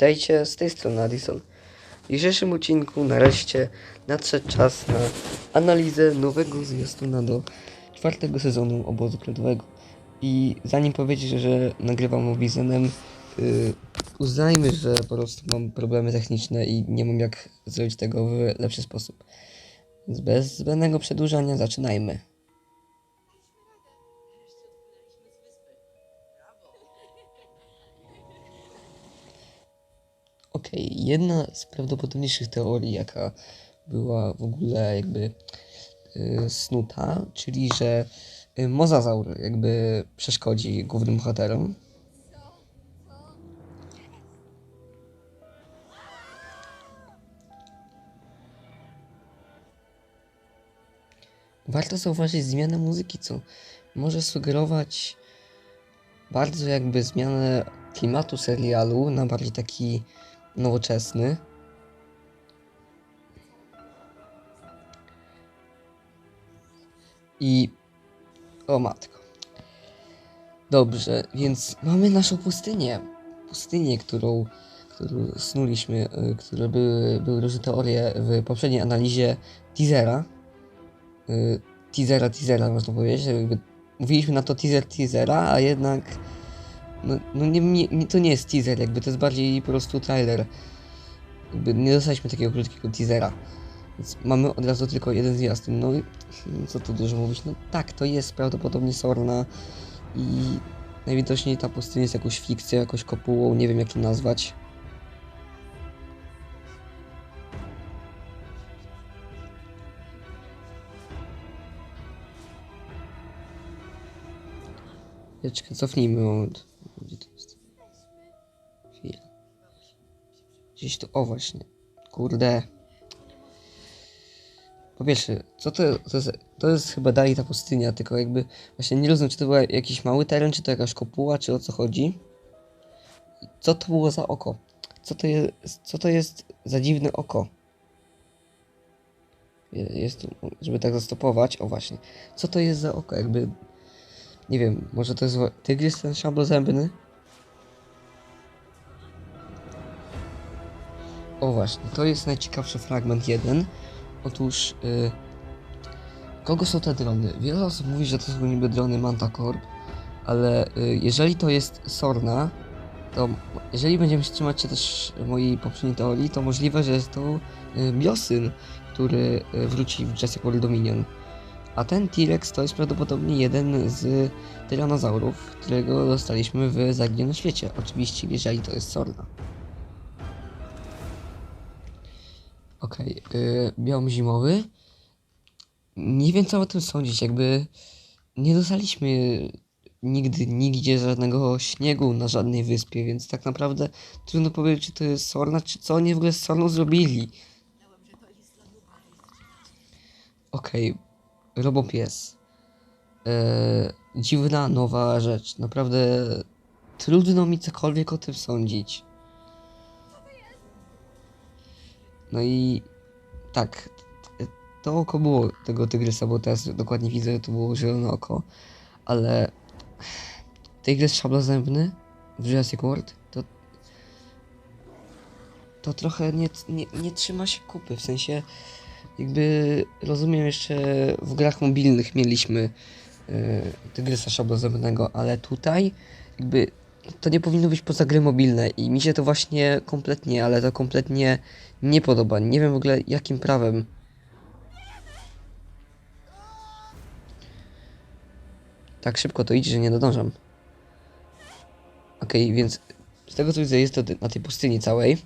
Witajcie, z tej strony Addison. W dzisiejszym odcinku nareszcie nadszedł czas na analizę nowego zwiastuna do czwartego sezonu obozu kredowego. I zanim powiedzieć, że nagrywam Mobizenem, yy, uznajmy, że po prostu mam problemy techniczne i nie mam jak zrobić tego w lepszy sposób. Bez zbędnego przedłużania zaczynajmy. Jedna z prawdopodobniejszych teorii, jaka była w ogóle jakby y, snuta, czyli że y, mozazaur jakby przeszkodzi głównym bohaterom. Warto zauważyć zmianę muzyki, co może sugerować bardzo jakby zmianę klimatu serialu na bardziej taki nowoczesny. I o matko. Dobrze, więc mamy naszą pustynię. Pustynię, którą, którą snuliśmy, y, które były, były różne teorie w poprzedniej analizie teasera. Y, Teasera, teasera można powiedzieć. Mówiliśmy na to teaser teasera, a jednak no, no nie, nie, to nie jest teaser, jakby to jest bardziej po prostu trailer. Jakby nie dostaliśmy takiego krótkiego teasera. Więc mamy od razu tylko jeden zwiastun. No i hmm, co tu dużo mówić? No tak, to jest prawdopodobnie Sorna i najwidoczniej ta pustynia jest jakąś fikcją, jakąś kopułą, nie wiem jak to nazwać. Czekaj, cofnijmy moment. Gdzie to jest? Chwila. Gdzieś tu, o właśnie. Kurde. Po pierwsze, co to, to jest? To jest chyba dalej ta pustynia, tylko jakby właśnie nie rozumiem, czy to był jakiś mały teren, czy to jakaś kopuła, czy o co chodzi. Co to było za oko? Co to jest, co to jest za dziwne oko? Je- Jest tu, żeby tak zastopować, o właśnie. Co to jest za oko? Jakby nie wiem, może to jest tygrys ten szablozębny? O właśnie, to jest najciekawszy fragment jeden. Otóż, y, kogo są te drony? Wiele osób mówi, że to są niby drony Mantacorp, ale y, jeżeli to jest Sorna, to jeżeli będziemy się trzymać się też mojej poprzedniej teorii, to możliwe, że jest to y, Biosyn, który y, wróci w Jurassic World Dominion. A ten T-Rex to jest prawdopodobnie jeden z tyranozaurów, którego dostaliśmy w Zaginionym Świecie. Oczywiście, jeżeli to jest Sorna. Okej, okay, biom zimowy. Nie wiem co o tym sądzić, jakby nie dostaliśmy nigdy, nigdzie żadnego śniegu na żadnej wyspie, więc tak naprawdę trudno powiedzieć, czy to jest Sorna, czy co oni w ogóle z Sorną zrobili. Okej, Robopies. Eee, dziwna, nowa rzecz. Naprawdę trudno mi cokolwiek o tym sądzić. No i tak, to oko było tego tygrysa, bo teraz dokładnie widzę, że to było zielone oko, ale tygrys szablozębny w Jurassic World to to trochę nie, nie, nie trzyma się kupy, w sensie jakby rozumiem jeszcze w grach mobilnych mieliśmy e, tygrysa szablozębnego, ale tutaj jakby to nie powinno być poza gry mobilne i mi się to właśnie kompletnie, ale to kompletnie nie podoba. Nie wiem w ogóle jakim prawem. Tak szybko to idzie, że nie dodążam. Okej, więc z tego co widzę jest to na tej pustyni całej.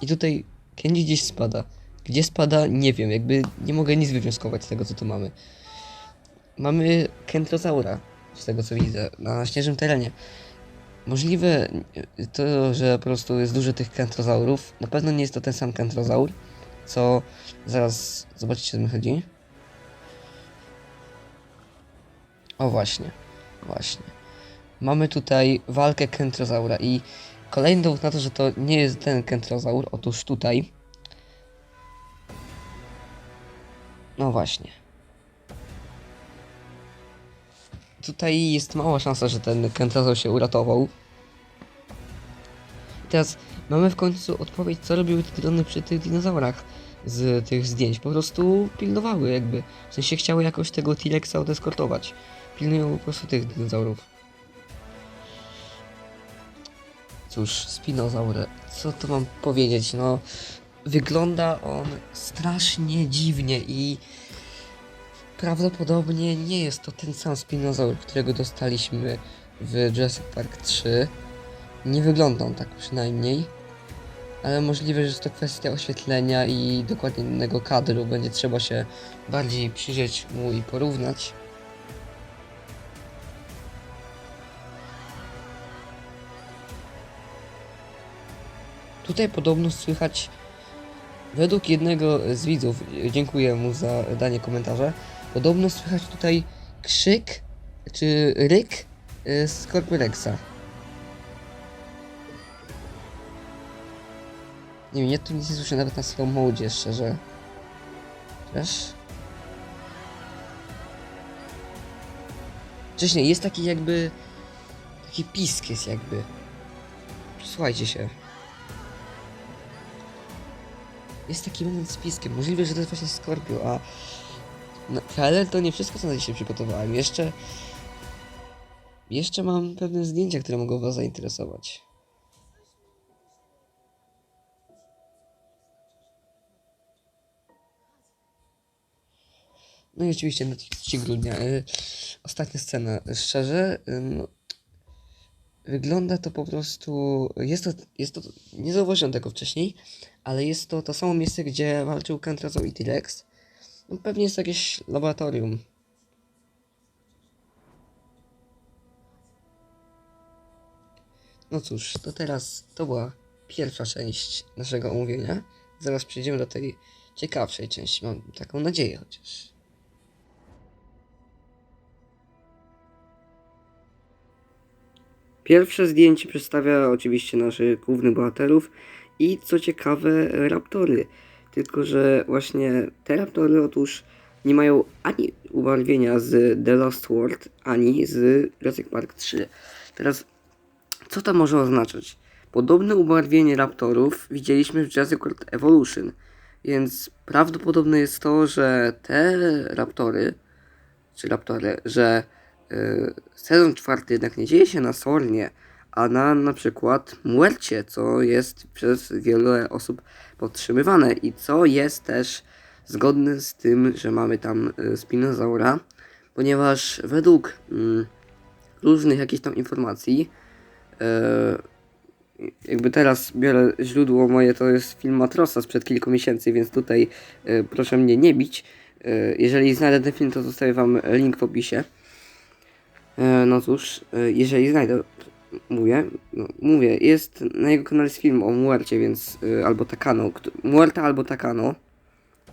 I tutaj Kenji gdzieś spada. Gdzie spada? Nie wiem, jakby nie mogę nic wywnioskować z tego co tu mamy. Mamy Kentrozaura, z tego co widzę, na śnieżnym terenie. Możliwe y, to, że po prostu jest dużo tych kentrozaurów. Na pewno nie jest to ten sam kentrozaur, co zaraz zobaczycie, co mi chodzi. O właśnie, właśnie. Mamy tutaj walkę kentrozaura i kolejny dowód na to, że to nie jest ten kentrozaur. Otóż tutaj. No właśnie. Tutaj jest mała szansa, że ten kentrozaur się uratował. Teraz mamy w końcu odpowiedź, co robiły te drony przy tych dinozaurach z tych zdjęć. Po prostu pilnowały jakby. W sensie chciały jakoś tego T-Rexa odeskortować. Pilnują po prostu tych dinozaurów. Cóż, spinozaur, co tu mam powiedzieć? No, wygląda on strasznie dziwnie i prawdopodobnie nie jest to ten sam spinozaur, którego dostaliśmy w Jurassic Park 3. Nie wygląda on tak przynajmniej. Ale możliwe, że to kwestia oświetlenia i dokładnie innego kadru. Będzie trzeba się bardziej przyjrzeć mu i porównać. Tutaj podobno słychać, według jednego z widzów, dziękuję mu za danie komentarza, podobno słychać tutaj krzyk czy ryk y, Scorpiorexa. Nie wiem, ja tu nic nie słyszę nawet na slow mode, szczerze. Wiesz? Wcześniej jest taki jakby... Taki pisk jest jakby. Przysłuchajcie się. Jest taki moment z piskiem. Możliwe, że to jest właśnie Scorpio, a... No, ale to nie wszystko, co na dzisiaj przygotowałem. Jeszcze... Jeszcze mam pewne zdjęcia, które mogą was zainteresować. No i oczywiście na 3 grudnia. Y, ostatnia scena. Szczerze, y, no, wygląda to po prostu. Jest to, jest to. Nie zauważyłem tego wcześniej, ale jest to to samo miejsce, gdzie walczył Kentrazo i T-Rex. No, pewnie jest jakieś laboratorium. No cóż, to teraz to była pierwsza część naszego omówienia. Zaraz przejdziemy do tej ciekawszej części. Mam taką nadzieję chociaż. Pierwsze zdjęcie przedstawia oczywiście naszych głównych bohaterów i co ciekawe raptory. Tylko, że właśnie te raptory otóż nie mają ani ubarwienia z The Lost World, ani z Jurassic Park 3. Teraz, co to może oznaczać? Podobne ubarwienie raptorów widzieliśmy w Jurassic World Evolution, więc prawdopodobne jest to, że te raptory, czy raptory, że y, sezon czwarty jednak nie dzieje się na Sornie, a na na przykład Muercie, co jest przez wiele osób podtrzymywane i co jest też zgodne z tym, że mamy tam y, spinozaura, ponieważ według mm, różnych jakichś tam informacji, y, jakby teraz biorę źródło moje, to jest film Matrosa sprzed kilku miesięcy, więc tutaj y, proszę mnie nie bić. Jeżeli znajdę ten film, to zostawię wam link w opisie. No cóż, jeżeli znajdę, mówię, no, mówię, jest na jego kanale jest film o Muercie, więc e, albo Takano, Muerta albo Takano,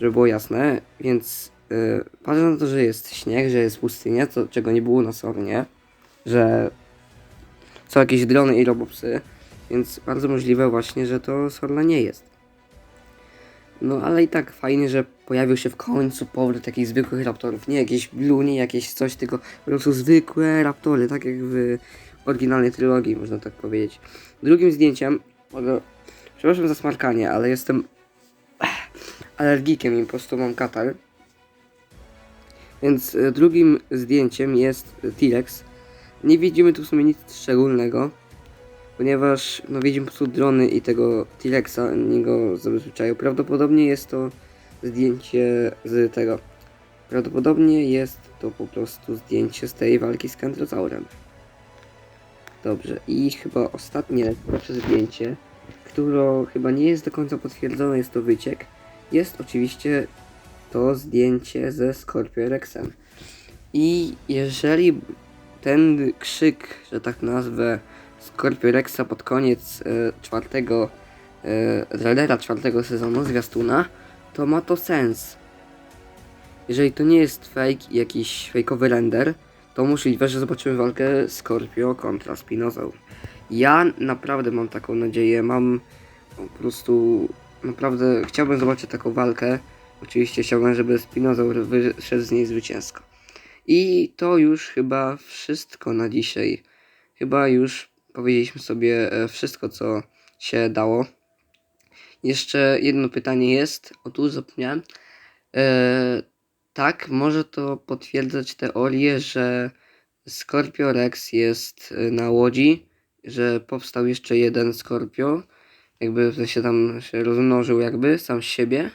żeby było jasne, więc e, patrzę na to, że jest śnieg, że jest pustynia, co, czego nie było na Sornie, że są jakieś drony i robopsy, więc bardzo możliwe właśnie, że to Sorna nie jest. No ale i tak fajnie, że pojawił się w końcu powrót jakichś zwykłych raptorów. Nie jakieś blue, nie jakieś coś, tylko po prostu zwykłe raptory, tak jak w oryginalnej trylogii, można tak powiedzieć. Drugim zdjęciem, mogę, przepraszam za smarkanie, ale jestem alergikiem i po prostu mam katar. Więc e, drugim zdjęciem jest T-Rex. Nie widzimy tu w sumie nic szczególnego, ponieważ no, widzimy po prostu drony i tego T-Rexa, go zabezpieczają. Prawdopodobnie jest to zdjęcie z tego. Prawdopodobnie jest to po prostu zdjęcie z tej walki z Kentrozaurem. Dobrze, i chyba ostatnie lepsze zdjęcie, które chyba nie jest do końca potwierdzone, jest to wyciek. Jest oczywiście to zdjęcie ze Scorpiorexem. I jeżeli ten krzyk, że tak nazwę, Scorpiorexa pod koniec e, czwartego e, trailera czwartego sezonu zwiastuna, to ma to sens. Jeżeli to nie jest fake jakiś fejkowy render, to możliwe, że zobaczymy walkę Scorpio kontra Spinozaur. Ja naprawdę mam taką nadzieję, mam po prostu naprawdę chciałbym zobaczyć taką walkę. Oczywiście chciałbym, żeby Spinozaur wyszedł z niej zwycięsko. I to już chyba wszystko na dzisiaj. Chyba już powiedzieliśmy sobie e, wszystko, co się dało. Jeszcze jedno pytanie jest, o tu zapomniałem. E, tak, może to potwierdzać teorię, że Scorpio Rex jest y, na łodzi, że powstał jeszcze jeden Scorpio, jakby w sensie tam się rozmnożył jakby sam z siebie.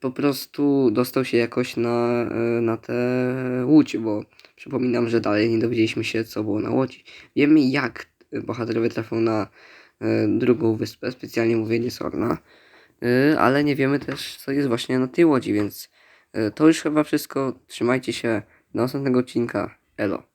Po prostu dostał się jakoś na, y, na tę łódź, bo przypominam, że dalej nie dowiedzieliśmy się co było na łodzi. Wiemy jak bohaterowie trafią na y, drugą wyspę, specjalnie mówię nie Sorna, ale nie wiemy też co jest właśnie na tej łodzi, więc to już chyba wszystko. Trzymajcie się do następnego odcinka. Elo.